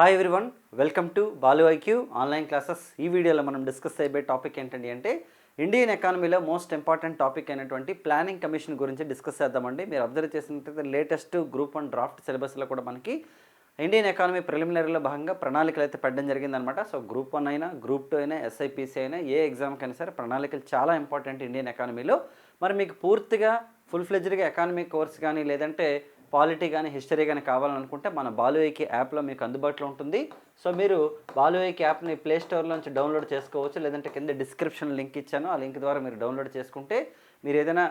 Hi everyone welcome to Balu IQ online classes ఈ వీడియోలో మనం డిస్కస్ అయిపోయే టాపిక్ ఏంటండి అంటే ఇండియన్ ఎకానమీలో మోస్ట్ ఇంపార్టెంట్ టాపిక్ అయినటువంటి ప్లానింగ్ కమిషన్ గురించి డిస్కస్ చేద్దామండి. మీరు అబ్జర్వ్ చేసినట్లయితే లేటెస్ట్ గ్రూప్ వన్ డ్రాఫ్ట్ సిలబస్లో కూడా మనకి ఇండియన్ ఎకానమీ ప్రిలిమినరీలో భాగంగా ప్రణాళికలు అయితే పెట్టడం జరిగిందనమాట సో గ్రూప్ వన్ అయినా గ్రూప్ టూ అయినా ఎస్ఐపిసి అయినా ఏ ఎగ్జామ్కైనా సరే ప్రణాళికలు చాలా ఇంపార్టెంట్ ఇండియన్ ఎకానమీలో మరి మీకు పూర్తిగా ఫుల్ ఫ్లెజ్డ్గా ఎకానమీ కోర్స్ కానీ లేదంటే పాలిటీ కానీ హిస్టరీ కానీ కావాలనుకుంటే మన బాలుఐకి యాప్లో మీకు అందుబాటులో ఉంటుంది. సో మీరు బాలుఐకి యాప్ని ప్లే స్టోర్లోంచి డౌన్లోడ్ చేసుకోవచ్చు. లేదంటే కింద డిస్క్రిప్షన్ లింక్ ఇచ్చాను. ఆ లింక్ ద్వారా మీరు డౌన్లోడ్ చేసుకుంటే మీరు ఏదైనా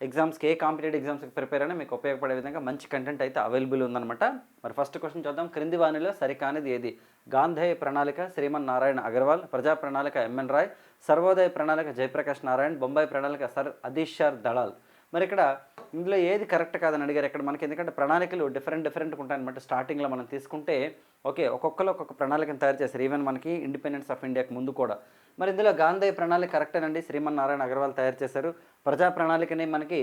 ఎగ్జామ్స్కి ఏ కాంపిటేటివ్ ఎగ్జామ్స్కి ప్రిపేర్ అయినా మీకు ఉపయోగపడే విధంగా మంచి కంటెంట్ అయితే అవైలబుల్ ఉందన్నమాట. మరి ఫస్ట్ క్వశ్చన్ చూద్దాం. క్రింది వాణిలో సరికానిది ఏది? గాంధేయ ప్రణాళిక శ్రీమన్ నారాయణ అగర్వాల్ ప్రజా ప్రణాళిక ఎంఎన్ రాయ్ సర్వోదయ ప్రణాళిక జయప్రకాష్ నారాయణ్ బొంబాయి ప్రణాళిక సర్ అదీషార్ దళాల్. మరి ఇక్కడ ఇందులో ఏది కరెక్ట్ కాదని అడిగారు. ఇక్కడ మనకి ఎందుకంటే ప్రణాళికలు డిఫరెంట్ డిఫరెంట్గా ఉంటాయి అనమాట స్టార్టింగ్లో మనం తీసుకుంటే ఓకే ఒక్కొక్కరు ఒక్కొక్క ప్రణాళికను తయారు చేశారు. ఈవెన్ మనకి ఇండిపెండెన్స్ ఆఫ్ ఇండియాకి ముందు కూడా. మరి ఇందులో గాంధీ ప్రణాళిక కరెక్టేనండి శ్రీమన్ నారాయణ అగర్వాల్ తయారు చేశారు. ప్రజా ప్రణాళికని మనకి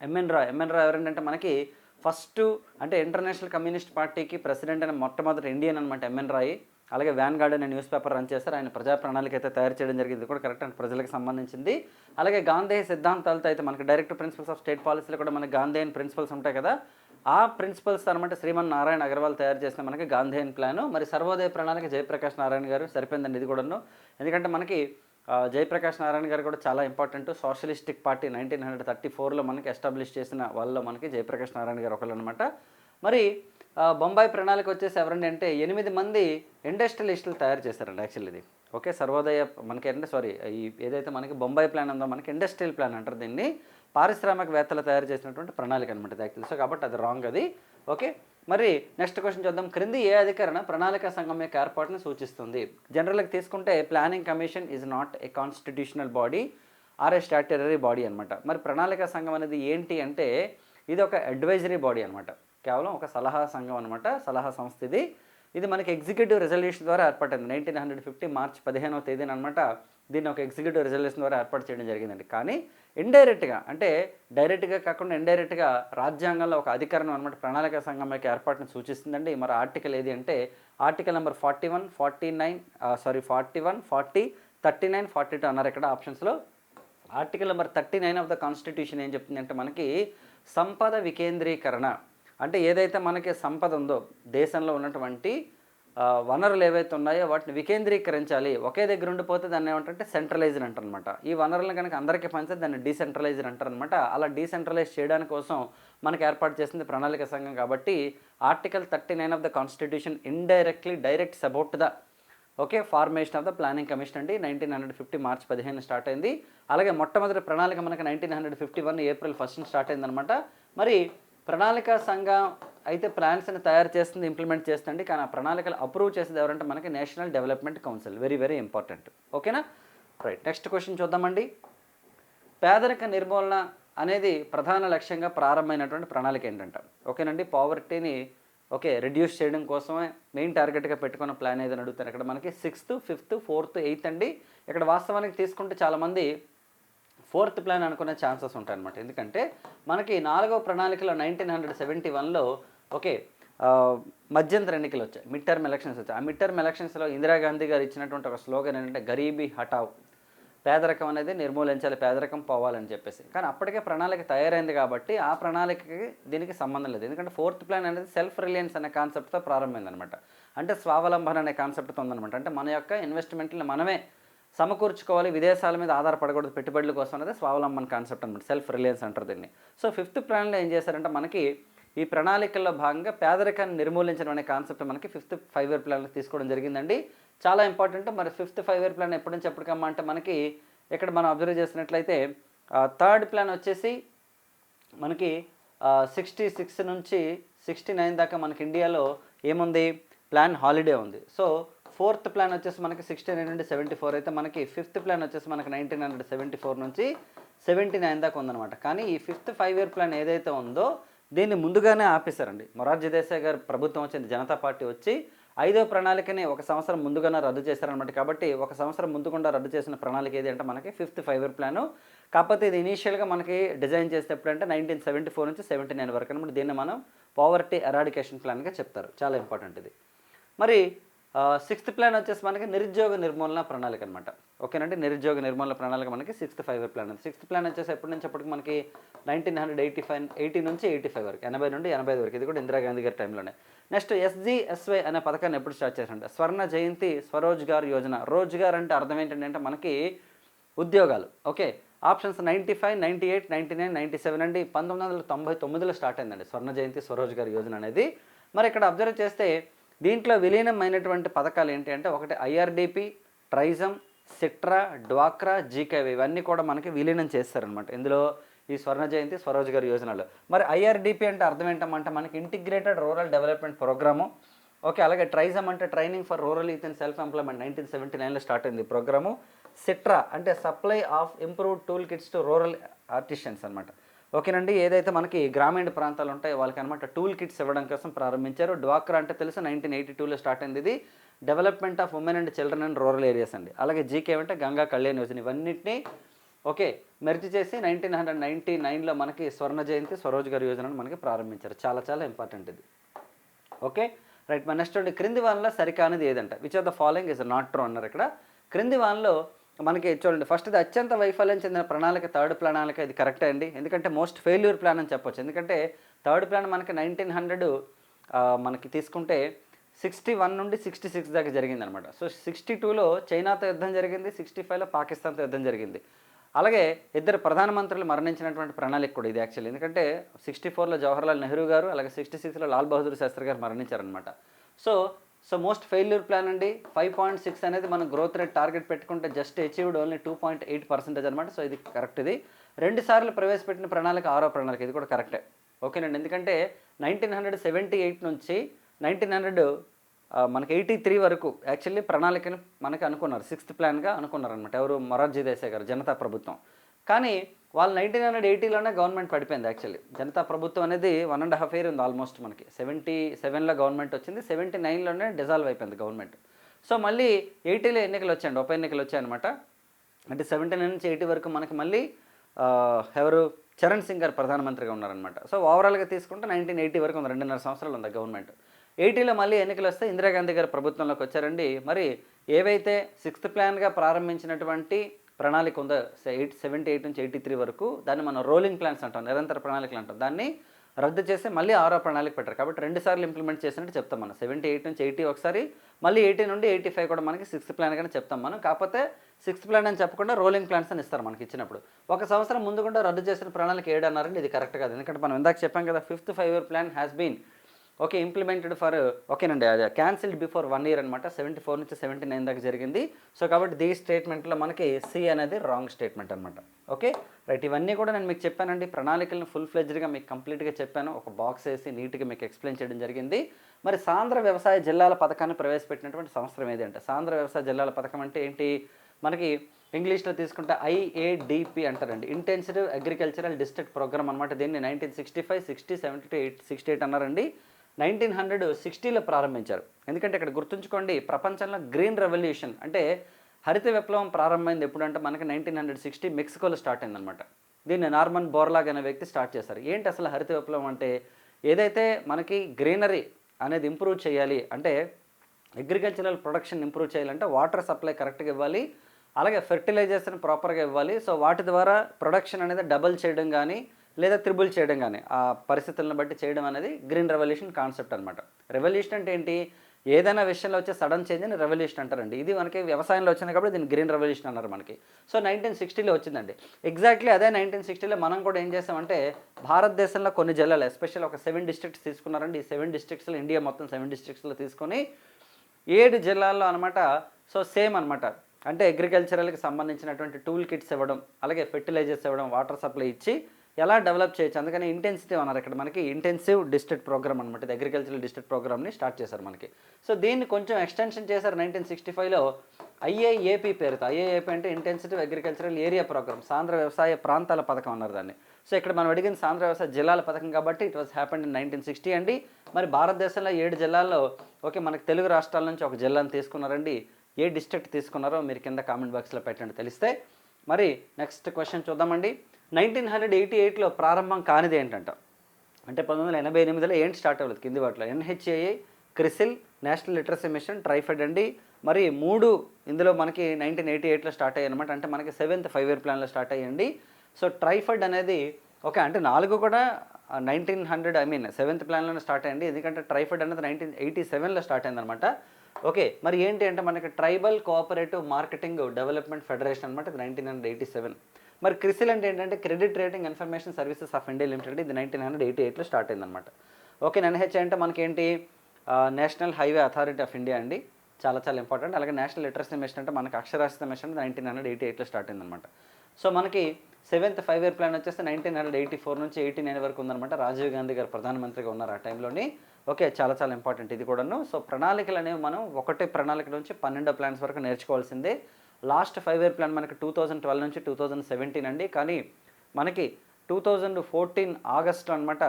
ఎంఎన్ రాయ్ ఎంఎన్ రాయ్ ఎవరంటే మనకి ఫస్ట్ అంటే ఇంటర్నేషనల్ కమ్యూనిస్ట్ పార్టీకి ప్రెసిడెంట్ అయిన మొట్టమొదటి ఇండియన్ అనమాట ఎంఎన్ రాయ్ అలాగే వ్యాన్ గార్డ్ అనే న్యూస్ పేపర్ రన్ చేశారు. ఆయన ప్రజా ప్రణాళిక అయితే తయారు చేయడం జరిగింది. ఇది కూడా కరెక్ట్ అండ్ ప్రజలకు సంబంధించింది. అలాగే గాంధీ సిద్ధాంతాలతో అయితే మనకి డైరెక్ట్ ప్రిన్సిపల్స్ ఆఫ్ స్టేట్ పాలసీలో కూడా మనకి అని ప్రిన్సిపల్స్ ఉంటాయి కదా. ఆ ప్రిన్సిపల్స్ అనమాట శ్రీమన్ నారాయణ అగర్వాల్ తయారు చేసిన మనకి గాంధేయన్ ప్లాను మరి సర్వోదయ ప్రణాళిక జయప్రకాష్ నారాయణ గారు సరిపోయిందండి ఇది కూడాను. ఎందుకంటే మనకి జయప్రకాష్ నారాయణ గారు కూడా చాలా important socialistic party nineteen hundred thirty ఫోర్లో మనకి ఎస్టాబ్లిష్ చేసిన వాళ్ళలో మనకి జయప్రకాష్ నారాయణ గారు ఒకళ్ళు అనమాట మరి బొంబాయి ప్రణాళిక వచ్చేసి ఎవరండి అంటే ఎనిమిది మంది ఇండస్ట్రియలిస్టులు తయారు చేశారండి యాక్చువల్లీ ఇది. ఓకే సర్వోదయ మనకి అంటే సారీ ఈ ఏదైతే మనకి బొంబాయి ప్లాన్ ఉందో మనకి ఇండస్ట్రియల్ ప్లాన్ అంటారు దీన్ని. పారిశ్రామికవేత్తలు తయారు చేసినటువంటి ప్రణాళిక అనమాట యాక్చువల్లీ. సో కాబట్టి అది రాంగ్ అది. ఓకే మరి నెక్స్ట్ క్వశ్చన్ చూద్దాం. క్రింది ఏ అధికరణ ప్రణాళిక సంఘం యొక్క ఏర్పాటును సూచిస్తుంది? జనరల్గా తీసుకుంటే planning commission is not a constitutional body or a statutory body అనమాట మరి ప్రణాళిక సంఘం అనేది ఏంటి అంటే ఇది ఒక అడ్వైజరీ బాడీ అనమాట కేవలం ఒక సలహా సంఘం అనమాట సలహా సంస్థ ఇది ఇది మనకి ఎగ్జిక్యూటివ్ రెజల్యూషన్ ద్వారా ఏర్పడింది. నైన్టీన్ హండ్రెడ్ ఫిఫ్టీ మార్చ్ పదిహేనవ తేదీన అనమాట దీన్ని ఒక ఎగ్జిక్యూటివ్ రెజల్యూషన్ ద్వారా ఏర్పాటు చేయడం జరిగిందండి. కానీ ఇండైరెక్ట్గా అంటే డైరెక్ట్గా కాకుండా ఇండైరెక్ట్గా రాజ్యాంగంలో ఒక అధికారం అనమాట ప్రణాళిక సంఘం యొక్క ఏర్పాటును సూచిస్తుందండి. మరి ఆర్టికల్ ఏది అంటే article number forty one forty nine sorry forty one forty thirty nine forty two అన్నారు ఇక్కడ ఆప్షన్స్లో article number thirty nine of the constitution ఏం చెప్తుంది అంటే మనకి సంపద వికేంద్రీకరణ. అంటే ఏదైతే మనకి సంపద ఉందో దేశంలో ఉన్నటువంటి వనరులు ఏవైతే ఉన్నాయో వాటిని వికేంద్రీకరించాలి. ఒకే దగ్గర ఉండిపోతే దాన్ని ఏమంటే సెంట్రలైజ్డ్ అంటారనమాట ఈ వనరులను కనుక అందరికీ పంచితే దాన్ని డీసెంట్రలైజ్డ్ అంటారనమాట అలా డీసెంట్రలైజ్ చేయడానికి కోసం మనకి ఏర్పాటు చేసింది ప్రణాళిక సంఘం కాబట్టి article thirty nine of the constitution indirectly directs about the okay formation of the planning commission అండి. నైన్టీన్ హండ్రెడ్ ఫిఫ్టీ మార్చ్ పదిహేను స్టార్ట్ అయింది. అలాగే మొట్టమొదటి ప్రణాళిక మనకి nineteen hundred fifty one April first start అయిందనమాట మరి ప్రణాళిక సంఘం అయితే ప్లాన్స్ని తయారు చేస్తుంది ఇంప్లిమెంట్ చేస్తుంది. కానీ ఆ ప్రణాళికలు అప్రూవ్ చేసేది ఎవరంటే మనకి national development council very very important ఓకేనా రైట్ నెక్స్ట్ క్వశ్చన్ చూద్దామండి. పేదరిక నిర్మూలన అనేది ప్రధాన లక్ష్యంగా ప్రారంభమైనటువంటి ప్రణాళిక ఏంటంట? ఓకేనండి పావర్టీని ఓకే రెడ్యూస్ చేయడం కోసమే మెయిన్ టార్గెట్గా పెట్టుకున్న ప్లాన్ ఏదని అడుగుతారు. ఇక్కడ మనకి సిక్స్త్ ఫిఫ్త్ ఫోర్త్ ఎయిత్ అండి. ఇక్కడ వాస్తవానికి తీసుకుంటే చాలామంది ఫోర్త్ ప్లాన్ అనుకునే ఛాన్సెస్ ఉంటాయి అనమాట ఎందుకంటే మనకి నాలుగవ ప్రణాళికలో నైన్టీన్ హండ్రెడ్ సెవెంటీ వన్లో ఓకే మధ్యంతర ఎన్నికలు వచ్చాయి. మిడ్ టర్మ్ ఎలక్షన్స్ వచ్చాయి. ఆ మిడ్ టర్మ్ ఎలక్షన్స్లో ఇందిరాగాంధీ గారు ఇచ్చినటువంటి ఒక స్లోగన్ ఏంటంటే గరీబీ హటావ్ పేదరికం అనేది నిర్మూలించాలి పేదరికం పోవాలని చెప్పేసి. కానీ అప్పటికే ప్రణాళిక తయారైంది కాబట్టి ఆ ప్రణాళికకి దీనికి సంబంధం లేదు. ఎందుకంటే ఫోర్త్ ప్లాన్ అనేది సెల్ఫ్ రిలయన్స్ అనే కాన్సెప్ట్తో ప్రారంభమైంది అనమాట అంటే స్వావలంబన అనే కాన్సెప్ట్తో ఉందనమాట అంటే మన యొక్క ఇన్వెస్ట్మెంట్ని మనమే సమకూర్చుకోవాలి విదేశాల మీద ఆధారపడకూడదు పెట్టుబడుల కోసం అనేది స్వావలంబన కాన్సెప్ట్ అనమాట సెల్ఫ్ రిలయన్స్ అంటారు దీన్ని. సో ఫిఫ్త్ ప్లాన్లో ఏం చేశారంటే మనకి ఈ ప్రణాళికల్లో భాగంగా పేదరికాన్ని నిర్మూలించడం అనే కాన్సెప్ట్ మనకి ఫిఫ్త్ ఫైవ్ ఇయర్ ప్లాన్లో తీసుకోవడం జరిగిందండి. చాలా ఇంపార్టెంట్ మరి ఫిఫ్త్ ఫైవ్ ఇయర్ ప్లాన్ ఎప్పటి నుంచి ఎప్పటికమ్మా అంటే మనకి ఇక్కడ మనం అబ్జర్వ్ చేసినట్లయితే థర్డ్ ప్లాన్ వచ్చేసి మనకి సిక్స్టీ సిక్స్ నుంచి సిక్స్టీ నైన్ దాకా మనకి ఇండియాలో ఏముంది? ప్లాన్ హాలిడే ఉంది. సో ఫోర్త్ ప్లాన్ వచ్చేసి మనకి సిక్స్టీ నైన్ నుండి సెవెంటీ ఫోర్. అయితే మనకి ఫిఫ్త్ ప్లాన్ వచ్చేసి మనకి నైన్టీన్ హండ్రెడ్ సెవెంటీ ఫోర్ నుంచి సెవెంటీ నైన్ దాకా ఉందన్నమాట. కానీ ఈ ఫిఫ్త్ ఫైవ్ ఇయర్ ప్లాన్ ఏదైతే ఉందో దీన్ని ముందుగానే ఆపేశారండి. మొరార్జీ దేశాయ్ గారు ప్రభుత్వం వచ్చింది జనతా పార్టీ వచ్చి ఐదో ప్రణాళికని ఒక సంవత్సరం ముందుగానే రద్దు చేశారనమాట కాబట్టి ఒక సంవత్సరం ముందుకుండా రద్దు చేసిన ప్రణాళిక ఏది అంటే మనకి ఫిఫ్త్ ఫైవ్ ఇయర్ ప్లాను. కాకపోతే ఇది ఇనీషియల్గా మనకి డిజైన్ చేసేటప్పుడు అంటే నైన్టీన్ సెవెంటీ ఫోర్ నుంచి సెవెంటీ నైన్ వరకు అనమాట. దీన్ని మనం పావర్టీ ఎరాడికేషన్ ప్లాన్గా చెప్తారు. చాలా ఇంపార్టెంట్ ఇది. మరి సిక్స్త్ ప్లాన్ వచ్చేసి మనకి నిరుద్యోగ నిర్మూలన ప్రణాళిక అనమాట ఓకేనండి? నిరుద్యోగ నిర్మూలన ప్రణాళిక మనకి sixth five plan plan sixth plan వచ్చేసి ఎప్పటి నుంచి ఎప్పటికి మనకి nineteen hundred eighty five eighty నుంచి ఎయిటీ ఫైవ్ వరకు ఎనభై నుండి ఎనభై ఐదు వరకు. ఇది కూడా ఇందిరాగాంధీ గారి టైంలోనే నెక్స్ట్ ఎస్జిఎస్వై అనే పథకాన్ని ఎప్పుడు స్టార్ట్ చేశారంటే స్వర్ణ జయంతి స్వరోజ్గార్ యోజన. రోజ్గార్ అంటే అర్థం ఏంటంటే మనకి ఉద్యోగాలు. Okay? Options ninety five ninety eight ninety nine ninety seven అండి. పంతొమ్మిది వందల తొంభై తొమ్మిదిలో స్టార్ట్ అయిందండి స్వర్ణ జయంతి స్వరోజ్గార్ యోజన అనేది. మరి ఇక్కడ అబ్జర్వ్ చేస్తే దీంట్లో విలీనమైనటువంటి పథకాలు ఏంటి అంటే ఒకటి ఐఆర్డిపి ట్రైజం సిట్రా డ్వాక్రా జీకేవి ఇవన్నీ కూడా మనకి విలీనం చేస్తారనమాట ఇందులో ఈ స్వర్ణ జయంతి స్వరోజ్గార్ యోజనలో. మరి ఐఆర్డిపి అంటే అర్థం ఏంటంటే మనకి integrated rural development programme. Okay అలాగే ట్రైజమ్ అంటే training for rural youth and self employment nineteen seventy నైన్లో స్టార్ట్ అయింది ప్రోగ్రాము. సిట్రా అంటే supply of improved tool kits to rural artisans అనమాట ఓకేనండి ఏదైతే మనకి గ్రామీణ ప్రాంతాలు ఉంటాయో వాళ్ళకి అనమాట టూల్ కిట్స్ ఇవ్వడం కోసం ప్రారంభించారు. డ్వాక్రా అంటే తెలుసు నైన్టీన్ ఎయిటీ టూలో స్టార్ట్ అయింది ఇది. Development of women and children and rural areas అండి. అలాగే జీకే అంటే గంగా కళ్యాణ్ యోజన ఇవన్నింటినీ ఓకే మెర్జ్ చేసి నైన్టీన్ హండ్రెడ్ నైన్టీ నైన్లో మనకి స్వర్ణ జయంతి స్వరోజ్గార్ యోజనను మనకి ప్రారంభించారు. చాలా చాలా ఇంపార్టెంట్ ఇది. ఓకే రైట్ మన నెక్స్ట్ క్రింది వానలో సరికానిది ఏదంట? Which of the following is not true అన్నారు ఇక్కడ. క్రింది వానలో మనకి చూడండి ఫస్ట్ ఇది అత్యంత వైఫల్యం చెందిన ప్రణాళిక థర్డ్ ప్రణాళిక ఇది కరెక్టే అండి. ఎందుకంటే మోస్ట్ ఫెయిల్యూర్ ప్లాన్ అని చెప్పొచ్చు. ఎందుకంటే థర్డ్ ప్లాన్ మనకి నైన్టీన్ హండ్రెడ్ మనకి తీసుకుంటే సిక్స్టీ వన్ నుండి సిక్స్టీ సిక్స్ దాకా జరిగింది అనమాట సో సిక్స్టీ టూలో చైనాతో యుద్ధం జరిగింది సిక్స్టీ ఫైవ్లో పాకిస్తాన్తో యుద్ధం జరిగింది. అలాగే ఇద్దరు ప్రధానమంత్రులు మరణించినటువంటి ప్రణాళిక కూడా ఇది యాక్చువల్లీ ఎందుకంటే సిక్స్టీ ఫోర్లో జవహర్లాల్ నెహ్రూ గారు అలాగే సిక్స్టీ సిక్స్లో లాల్ బహదూర్ శాస్త్రి గారు మరణించారనమాట so so most failure plan అండి. ఫైవ్ పాయింట్ సిక్స్ అనేది మనం గ్రోత్ రేట్ టార్గెట్ పెట్టుకుంటే just achieved only two point eight percentage అనమాట సో ఇది కరెక్ట్ ఇది. రెండు సార్లు ప్రవేశపెట్టిన ప్రణాళిక ఆరో ప్రణాళిక ఇది కూడా కరెక్టే ఓకేనండి. ఎందుకంటే నైన్టీన్ హండ్రెడ్ సెవెంటీ ఎయిట్ నుంచి నైన్టీన్ హండ్రెడ్ మనకి ఎయిటీ త్రీ వరకు యాక్చువల్లీ ప్రణాళికను మనకి అనుకున్నారు. సిక్స్త్ ప్లాన్గా అనుకున్నారు అనమాట ఎవరు? మొరార్జీ దేశాయ్ గారు జనతా ప్రభుత్వం. కానీ వాళ్ళు నైన్టీన్ హండ్రెడ్ ఎయిటీలోనే గవర్నమెంట్ పడిపోయింది యాక్చువల్లీ జనతా ప్రభుత్వం అనేది వన్ అండ్ హాఫ్ ఇయర్ ఉంది ఆల్మోస్ట్ మనకి. సెవెంటీ సెవెన్లో గవర్నమెంట్ వచ్చింది సెవెంటీ నైన్లోనే డిజాల్వ్ అయిపోయింది గవర్నమెంట్ సో మళ్ళీ ఎయిటీలో ఎన్నికలు వచ్చాయండి ఉప ఎన్నికలు వచ్చాయన్నమాట. అంటే సెవెంటీ నైన్ నుంచి ఎయిటీ వరకు మనకి మళ్ళీ ఎవరు? చరణ్ సింగ్ గారు ప్రధానమంత్రిగా ఉన్నారనమాట సో ఓవరాల్గా తీసుకుంటే నైన్టీన్ ఎయిటీ వరకు ఉంది రెండున్నర సంవత్సరాలు ఉంది గవర్నమెంట్ ఎయిటీలో మళ్ళీ ఎన్నికలు వస్తే ఇందిరాగాంధీ గారు ప్రభుత్వంలోకి వచ్చారండి. మరి ఏవైతే సిక్స్త్ ప్లాన్గా ప్రారంభించినటువంటి ప్రణాళిక ఉందో? ఎయిట్ సెవెంటీ ఎయిట్ నుంచి ఎయిటీ త్రీ వరకు దాన్ని మనం రోలింగ్ ప్లాన్స్ అంటాం నిరంతర ప్రణాళికలు అంటాం. దాన్ని రద్దు చేసి మళ్ళీ ఆరో ప్రణాళిక పెట్టారు. కాబట్టి రెండు సార్లు ఇంప్లిమెంట్ చేసినట్టు చెప్తాం మనం. సెవెంటీ ఎయిట్ నుంచి ఎయిటీ ఒకసారి మళ్ళీ ఎయిటీ నుండి ఎయిటీ ఫైవ్ కూడా మనకి సిక్స్త్ ప్లాన్ కానీ చెప్తాం మనం. కాకపోతే సిక్స్త్ ప్లాన్ అని చెప్పకుండా రోలింగ్ ప్లాన్స్ అని ఇస్తారు మనకి ఇచ్చినప్పుడు. ఒక సంవత్సరం ముందు కూడా రద్దు చేసిన ప్రణాళిక ఏడు అన్నారండి ఇది కరెక్ట్ కాదు. ఎందుకంటే మనం ఇందాక చెప్పాం కదా fifth five year plan has been okay implemented for ఓకేనండి అది క్యాన్సిల్డ్ బిఫోర్ వన్ ఇయర్ అనమాట సెవెంటీ ఫోర్ నుంచి సెవెంటీ నైన్ దాకా జరిగింది. సో కాబట్టి దీ స్టేట్మెంట్లో మనకి సి అనేది రాంగ్ స్టేట్మెంట్ అనమాట ఓకే? రైట్ ఇవన్నీ కూడా నేను మీకు చెప్పానండి. ప్రణాళికలను ఫుల్ ఫ్లెజ్డ్గా మీకు కంప్లీట్గా చెప్పాను. ఒక బాక్స్ వేసి నీట్గా మీకు ఎక్స్ప్లెయిన్ చేయడం జరిగింది. మరి సాంద్ర వ్యవసాయ జిల్లాల పథకాన్ని ప్రవేశపెట్టినటువంటి సంవత్సరం ఏది అంటే? సాంద్ర వ్యవసాయ జిల్లాల పథకం అంటే ఏంటి? మనకి ఇంగ్లీష్లో తీసుకుంటే ఐఏడిపి అంటారండి. ఇంటెన్సివ్ అగ్రికల్చరల్ డిస్ట్రిక్ట్ ప్రోగ్రామ్ అనమాట దీన్ని nineteen sixty five sixty seventy to eight sixty eight అన్నారండి. నైన్టీన్ హండ్రెడ్ సిక్స్టీలో ప్రారంభించారు. ఎందుకంటే ఇక్కడ గుర్తుంచుకోండి ప్రపంచంలో గ్రీన్ రెవల్యూషన్ అంటే హరిత విప్లవం ప్రారంభమైంది ఎప్పుడంటే మనకి నైన్టీన్ హండ్రెడ్ సిక్స్టీ మెక్సికోలో స్టార్ట్ అయిందనమాట దీన్ని నార్మన్ బోర్లాగ్ అనే వ్యక్తి స్టార్ట్ చేశారు. ఏంటి అసలు హరిత విప్లవం అంటే? ఏదైతే మనకి గ్రీనరీ అనేది ఇంప్రూవ్ చేయాలి అంటే అగ్రికల్చరల్ ప్రొడక్షన్ ఇంప్రూవ్ చేయాలంటే వాటర్ సప్లై కరెక్ట్గా ఇవ్వాలి అలాగే ఫెర్టిలైజర్స్ని ప్రాపర్గా ఇవ్వాలి. సో వాటి ద్వారా ప్రొడక్షన్ అనేది డబల్ చేయడం కానీ లేదా త్రిబుల్ చేయడం కానీ ఆ పరిస్థితులను బట్టి చేయడం అనేది గ్రీన్ రెవల్యూషన్ కాన్సెప్ట్ అనమాట రెవల్యూషన్ అంటే ఏంటి? ఏదైనా విషయంలో వచ్చే సడన్ చేంజ్ అని రెవల్యూషన్ అంటారండి. ఇది మనకి వ్యవసాయంలో వచ్చింది కాబట్టి దీన్ని గ్రీన్ రెవల్యూషన్ అన్నారు మనకి. సో నైన్టీన్ సిక్స్టీలో వచ్చిందండి. ఎగ్జాక్ట్లీ అదే నైన్టీన్ సిక్స్టీలో మనం కూడా ఏం చేసామంటే భారతదేశంలో కొన్ని జిల్లాలు ఎస్పెషల్ ఒక సెవెన్ డిస్ట్రిక్ట్స్ తీసుకున్నారండి. ఈ సెవెన్ డిస్ట్రిక్ట్స్లో ఇండియా మొత్తం సెవెన్ డిస్ట్రిక్ట్స్లో తీసుకొని ఏడు జిల్లాల్లో అనమాట సో సేమ్ అనమాట అంటే అగ్రికల్చరల్కి సంబంధించినటువంటి టూల్ కిట్స్ ఇవ్వడం అలాగే ఫెర్టిలైజర్స్ ఇవ్వడం వాటర్ సప్లై ఇచ్చి ఎలా డెవలప్ చేయొచ్చు? అందుకని ఇంటెన్సిటివ్ అన్నారు ఇక్కడ మనకి. ఇంటెన్సివ్ డిస్ట్రిక్ట్ ప్రోగ్రామ్ అనమాట ఇది అగ్రికల్చరల్ డిస్ట్రిక్ట్ ప్రోగ్రామ్ని స్టార్ట్ చేశారు మనకి. సో దీన్ని కొంచెం ఎక్స్టెన్షన్ చేశారు నైన్టీన్ సిక్స్టీ ఫైవ్లో ఐఏఏపీ పేరుతో. ఐఏఏపీ అంటే ఇంటెన్సిటివ్ అగ్రికల్చరల్ ఏరియా ప్రోగ్రామ్ సాంద్ర వ్యవసాయ ప్రాంతాల పథకం అన్నారు దాన్ని. సో ఇక్కడ మనం అడిగిన సాంద్ర వ్యవసాయ జిల్లాల పథకం కాబట్టి it was happened in nineteen sixty అండి మరి భారతదేశంలో ఏడు జిల్లాల్లో ఓకే మనకి తెలుగు రాష్ట్రాల నుంచి ఒక జిల్లాను తీసుకున్నారండి. ఏ డిస్ట్రిక్ట్ తీసుకున్నారో మీరు కింద కామెంట్ బాక్స్లో పెట్టండి. తెలిస్తే మరి నెక్స్ట్ క్వశ్చన్ చూద్దామండి. నైన్టీన్ హండ్రెడ్ ఎయిటీ ఎయిట్లో ప్రారంభం కానిది ఏంటంట? అంటే పంతొమ్మిది వందల ఎనభై ఎనిమిదిలో ఏంటి స్టార్ట్ అవ్వలేదు కింది వాటిలో? NHAI CRISIL national literacy mission TRIFED అండి మరి మూడు ఇందులో మనకి నైన్టీన్ ఎయిటీ ఎయిట్లో స్టార్ట్ అయ్యాయి అనమాట అంటే మనకి సెవెంత్ ఫైవ్ ఇయర్ ప్లాన్లో స్టార్ట్ అయ్యండి. సో ట్రైఫెడ్ అనేది ఓకే అంటే నాలుగు కూడా nineteen hundred I mean seventh ప్లాన్లోనే start అయ్యింది ఎందుకంటే ట్రైఫెడ్ అనేది నైన్టీన్ ఎయిటీ సెవెన్లో స్టార్ట్ అయిందనమాట ఓకే మరి ఏంటి అంటే మనకి tribal cooperative marketing development federation అనమాట ఇది నైన్టీన్ హండ్రెడ్ ఎయిటీ సెవెన్. మరి క్రిసిల్ అంటే ఏంటంటే credit rating information services of India limited ఇది నైన్టీన్ హండ్రెడ్ ఎయిటీ ఎయిట్లో స్టార్ట్ అయిందనమాట ఓకే ఎన్హెచ్ అంటే మనకేంటి? National highway authority of India అండి చాలా చాలా ఇంపార్టెంట్. అలాగే నేషనల్ లిటరసీ మిషన్ అంటే మనకి అక్షరాస్యత మిషన్ నైన్టీన్ హండ్రెడ్ ఎయిటీ ఎయిట్లో స్టార్ట్ అయిందనమాట సో మనకి సెవెంత్ ఫైవ్ ఇయర్ ప్లాన్ వచ్చేసి నైన్టీన్ హండ్రెడ్ ఎయిటీ ఫోర్ నుంచి ఎయిటీ నైన్ వరకు ఉందన్నమాట. రాజీవ్ గాంధీ గారు ప్రధానమంత్రిగా ఉన్నారు ఆ టైంలోని. ఓకే చాలా చాలా ఇంపార్టెంట్ ఇది కూడాను. సో ప్రణాళికలు అనేవి మనం ఒకటే ప్రణాళిక నుంచి పన్నెండో ప్లాన్స్ వరకు నేర్చుకోవాల్సిందే. లాస్ట్ ఫైవ్ ఇయర్ ప్లాన్ మనకి టూ థౌజండ్ ట్వెల్వ్ నుంచి టూ థౌజండ్ సెవెంటీన్ అండి. కానీ మనకి టూ థౌజండ్ ఫోర్టీన్ ఆగస్టు అనమాట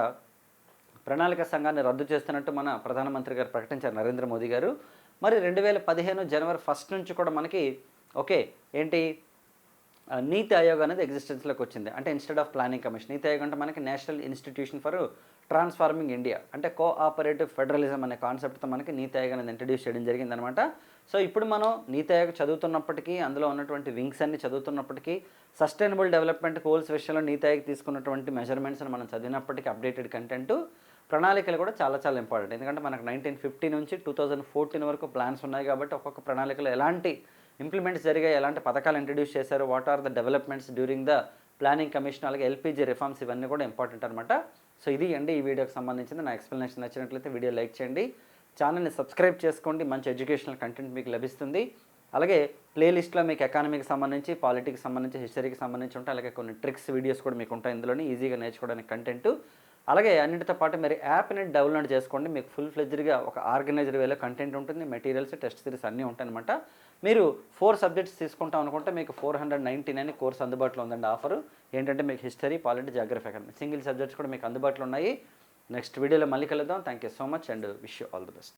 ప్రణాళిక సంఘాన్ని రద్దు చేస్తున్నట్టు మన ప్రధానమంత్రి గారు ప్రకటించారు నరేంద్ర మోదీ గారు. మరి రెండు వేల పదిహేను జనవరి ఫస్ట్ నుంచి కూడా మనకి ఓకే ఏంటి? నీతి ఆయోగ్ అనేది ఎగ్జిస్టెన్స్లోకి వచ్చింది. అంటే ఇన్స్టెడ్ ఆఫ్ ప్లానింగ్ కమిషన్ నీతి ఆయోగ్ అంటే మనకి national institution for transforming India అంటే కోఆపరేటివ్ ఫెడరలిజం అనే కాన్సెప్ట్తో మనకి నీతి ఆయోగ్ అనేది ఇంట్రడ్యూస్ చేయడం జరిగిందనమాట సో ఇప్పుడు మనం నీతి ఆయోగ్ చదువుతున్నప్పటికీ అందులో ఉన్నటువంటి వింగ్స్ అన్ని చదువుతున్నప్పటికీ సస్టైనబుల్ డెవలప్మెంట్ గోల్స్ విషయంలో నీతి ఆయోగ్ తీసుకున్నటువంటి మెజర్మెంట్స్ని మనం చదివినప్పటికీ అప్డేటెడ్ కంటెంట్ ప్రణాళికలు కూడా చాలా చాలా ఇంపార్టెంట్ ఎందుకంటే మనకు నైన్టీన్ ఫిఫ్టీ నుంచి టూ థౌజండ్ ఫోర్టీన్ వరకు ప్లాన్స్ ఉన్నాయి కాబట్టి ఒక్కొక్క ప్రణాళికలో ఎలాంటి ఇంప్లిమెంట్స్ జరిగాయి. ఎలాంటి పథకాలు ఇంట్రడ్యూస్ చేశారు? What are the developments during the planning commission? అలాగే ఎల్పిజి రిఫార్మ్స్ ఇవన్నీ కూడా ఇంపార్టెంట్ అనమాట సో ఇది అండి ఈ వీడియోకి సంబంధించింది. నా ఎక్స్ప్లెనేషన్ నచ్చినట్లయితే వీడియో లైక్ చేయండి. ఛానల్ని సబ్స్క్రైబ్ చేసుకోండి. మంచి ఎడ్యుకేషనల్ కంటెంట్ మీకు లభిస్తుంది. అలాగే ప్లేలిస్ట్లో మీకు ఎకానమీకి సంబంధించి పాలిటిక్స్ సంబంధించి హిస్టరీకి సంబంధించి ఉంటాయి. అలాగే కొన్ని ట్రిక్స్ వీడియోస్ కూడా మీకు ఉంటాయి ఇందులోనే. ఈజీగా నేర్చుకోవడానికి కంటెంట్. అలాగే అన్నిటితో పాటు మీరు యాప్ని డౌన్లోడ్ చేసుకోండి. మీకు ఫుల్ ఫ్లెజ్డ్గా ఒక ఆర్గనైజర్ వేలో కంటెంట్ ఉంటుంది. మెటీరియల్స్ టెస్ట్ సిరీస్ అన్నీ ఉంటాయి అనమాట మీరు ఫోర్ సబ్జెక్ట్స్ తీసుకుంటాం అనుకుంటే మీకు four hundred ninety nine course అందుబాటులో ఉందండి ఆఫర్. ఏంటంటే మీకు history polity geography economy single subjects కూడా మీకు అందుబాటులో ఉన్నాయి. నెక్స్ట్ వీడియోలో మళ్ళీ కలుద్దాం. Thank you so much and wish you all the best.